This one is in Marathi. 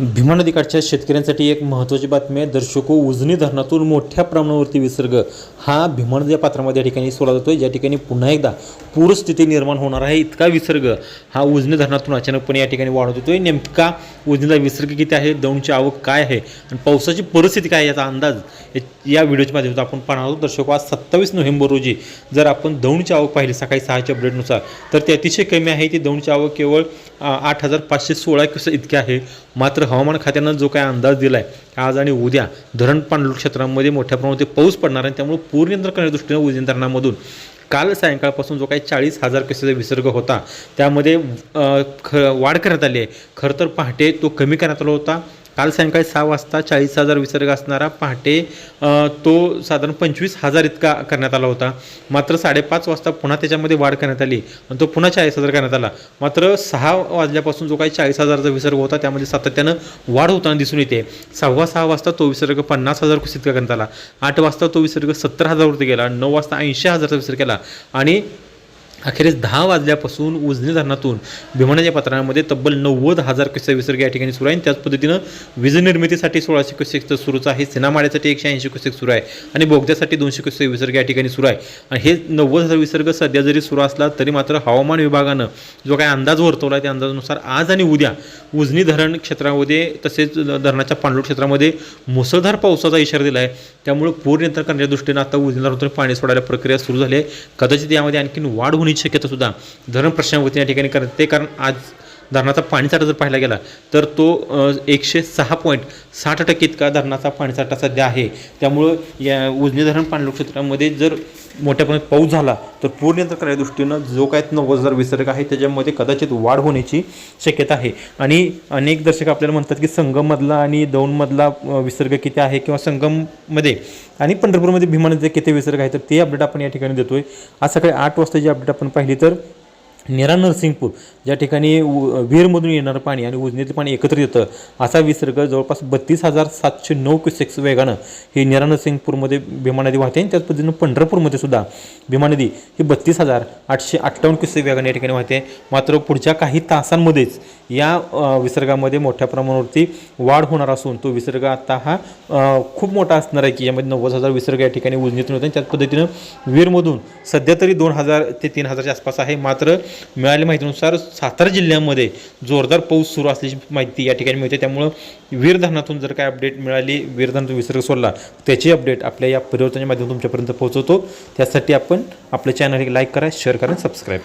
भीमा नदीकाठच्या शेतकऱ्यांसाठी एक महत्त्वाची बातमी आहे. दर्शको उजनी धरणातून मोठ्या प्रमाणावरती विसर्ग. हा भीमा नदी पात्रामध्ये या ठिकाणी सोडला जातो ज्या ठिकाणी पुन्हा एकदा पूरस्थिती निर्माण होणार आहे इतका विसर्ग हा उजनी धरणातून अचानकपणे या ठिकाणी वाढत होतोय. नेमका उजनीला विसर्ग किती आहे? दौंडची आवक काय आहे? आणि पावसाची परिस्थिती काय याचा अंदाज या- व्हिडिओच्या माध्यमातून आपण पाहणार आहोत. दर्शक आज सत्तावीस नोव्हेंबर रोजी जर आपण दौंडची आवक पाहिली सकाळी सहाच्या अपडेटनुसार तर ती अतिशय कमी आहे. ती दौंडची आवक केवळ आठ हजार पाचशे सोळा क्युसेक इतकी आहे. मात्र हवामान खात्यानं जो काय अंदाज दिला आहे आज आणि उद्या धरण पाणलोट क्षेत्रामध्ये मोठ्या प्रमाणात पाऊस पडणार आहे. त्यामुळे पूर नियंत्रण करण्याच्या दृष्टीनं उजनी धरणामधून काल सायंकाळपासून जो काही चाळीस हजार केसेचा विसर्ग होता त्यामध्ये ख वाढ करण्यात आली आहे. खरं तर पहाटे तो कमी करण्यात आला होता. काल सायंकाळी सहा वाजता चाळीस हजार विसर्ग असणारा पहाटे तो साधारण पंचवीस हजार इतका करण्यात आला होता. मात्र साडेपाच वाजता पुन्हा त्याच्यामध्ये वाढ करण्यात आली आणि तो पुन्हा चाळीस हजार करण्यात आला. मात्र सहा वाजल्यापासून जो काही चाळीस हजारचा विसर्ग होता त्यामध्ये सातत्यानं वाढ होताना दिसून येते. सव्वा सहा वाजता तो विसर्ग पन्नास हजार कुसित करण्यात आला. आठ वाजता तो विसर्ग सत्तर हजारवरती गेला. नऊ वाजता ऐंशी हजारचा विसर्ग केला. आणि अखेरीस दहा वाजल्यापासून उजनी धरणातून भीमानाच्या पात्रामध्ये तब्बल नव्वद हजार क्युसेक विसर्ग या ठिकाणी सुरू आहे. आणि त्याच पद्धतीनं वीज निर्मितीसाठी सोळाशे क्युसेक तर सुरूच आहे. सिनामाड्यासाठी एकशे ऐंशी क्युसेक सुरू आहे. आणि बोगद्यासाठी दोनशे क्युसेक विसर्ग या ठिकाणी सुरू आहे. आणि हे नव्वद हजार विसर्ग सध्या जरी सुरू असला तरी मात्र हवामान विभागानं जो काही अंदाज वर्तवला आहे त्या अंदाजानुसार आज आणि उद्या उजनी धरण क्षेत्रामध्ये तसेच धरणाच्या पाणलोट क्षेत्रामध्ये मुसळधार पावसाचा इशारा दिला आहे त्यामुळे पूर नियंत्रण करण्याच्या दृष्टीनं आता उजनी धरणातून पाणी सोडायला प्रक्रिया सुरू झाली आहे. कदाचित यामध्ये आणखीन वाढ होऊन शक्यता सुद्धा धरण प्रश्नावरती या ठिकाणी करते कारण आज धरणाचा पाणीसाठा जर पाहायला गेला तर तो एकशे सहा पॉईंट साठ टक्के इतका धरणाचा पाणीसाठा सध्या आहे. त्यामुळं या उजनी धरण पाणलोट क्षेत्रामध्ये जर मोठ्या प्रमाणात पाऊस झाला तर पूर नियंत्रण करण्या दृष्टीनं जो काय नव्वद हजार विसर्ग आहे त्याच्यामध्ये कदाचित वाढ होण्याची शक्यता आहे. आणि अनेक दर्शक आपल्याला म्हणतात की संगममधला आणि दौंडमधला विसर्ग किती आहे किंवा संगममध्ये आणि पंढरपूरमध्ये भीमानदीचे किती विसर्ग आहे तर ते अपडेट आपण या ठिकाणी देतोय. आज सकाळी आठ वाजताची अपडेट आपण पाहिली तर निरा नरसिंगपूर ज्या ठिकाणी उ- विहीरमधून येणारं पाणी आणि उजनीचं पाणी एकत्र येतं असा विसर्ग जवळपास बत्तीस हजार सातशे नऊ क्युसेक्स वेगानं ही निरा नरसिंगपूरमध्ये भीमा नदी वाहते. आणि त्याच पद्धतीनं पंढरपूरमध्ये सुद्धा भीमा नदी ही बत्तीस हजार आठशे अठ्ठावन्न क्युसेक वेगानं या ठिकाणी वाहते. मात्र पुढच्या काही तासांमध्येच या विसर्गामध्ये मोठ्या प्रमाणावरती वाढ होणार असून तो विसर्ग आता हा खूप मोठा असणार आहे की यामध्ये नव्वद हजार विसर्ग या ठिकाणी उजनीतून होते त्याच पद्धतीनं वीरमधून सध्या तरी दोन हजार ते तीन हजारच्या आसपास आहे. मात्र मिळालेल्या माहितीनुसार सातारा जिल्ह्यामध्ये जोरदार पाऊस सुरू असल्याची माहिती या ठिकाणी मिळते. त्यामुळं वीर धरणातून जर काय अपडेट मिळाली वीर धरणातून विसर्ग सोडला त्याची अपडेट आपल्या या परिवर्तनाच्या माध्यमातून तुमच्यापर्यंत पोहोचवतो. त्यासाठी आपण आपलं चॅनल एक लाईक करा शेअर करा सबस्क्राईब